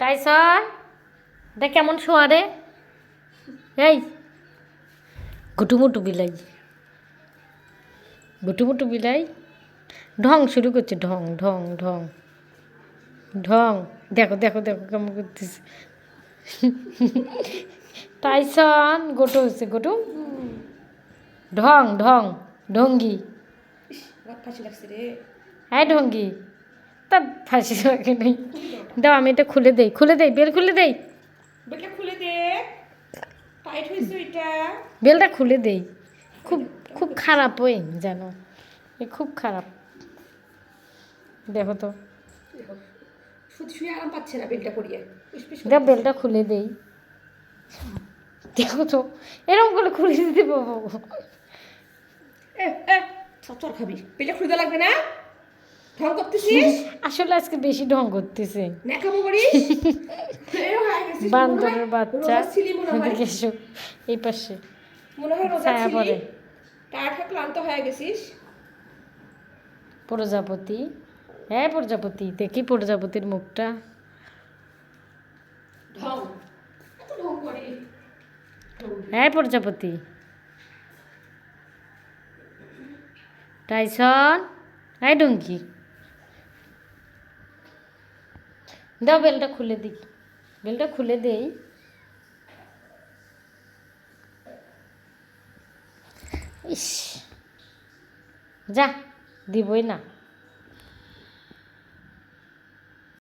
Tyson দেখ কেমন শোয়া রে। এই গুটুমুটু বিলাই। গুটুমুটু বিলাই। ঢং শুরু করছে ঢং ঢং ঢং। ঢং দেখো দেখো দেখো কেমন করতেছে। টাইসন গোটু হচ্ছে গোটু। ঢং ঢং ঢঙ্গি। ফাঁসি লাগছে রে। হ্যাঁ ঢঙ্গি। তা ফাঁসি লাগে নেই দাও আমি এটা খুলে দেই খুলে দেই বেল খুলে দেই। বেলটা খুলে দে। টাইট হয়েছে ওইটা। বেলটা খুলে দেই। খুব খুব খারাপ ওই জানো এ খুব খারাপ। দেখো তো। দেখো, শুয়ে আরাম পাচ্ছে না বেলটা পরিয়ে। দেখ বেলটা খুলে দেই। দেখো তো এরকম করে খুলে দিতে পাবো চর খাবি। বেলটা খুলে দেওয়া লাগবে না? ঢং করতেছিস? আসলে আজকে বেশি ঢং করতেছে। করিস? গেছিস, বান্দরের বাচ্চা। এদিকে এসো এই পাশে। মনে হয় রোজা ছায়া পড়ে। ক্লান্ত হয়ে গেছিস? প্রজাপতি। হ্যাঁ প্রজাপতি। দেখি প্রজাপতির মুখটা। ঢং। এত ঢং করে। হ্যাঁ প্রজাপতি। টাইসন। হ্যাঁ ডঙ্কি দাও বেলটা খুলে দিই। বেলটা খুলে দেই। ইস। যা দিবই না।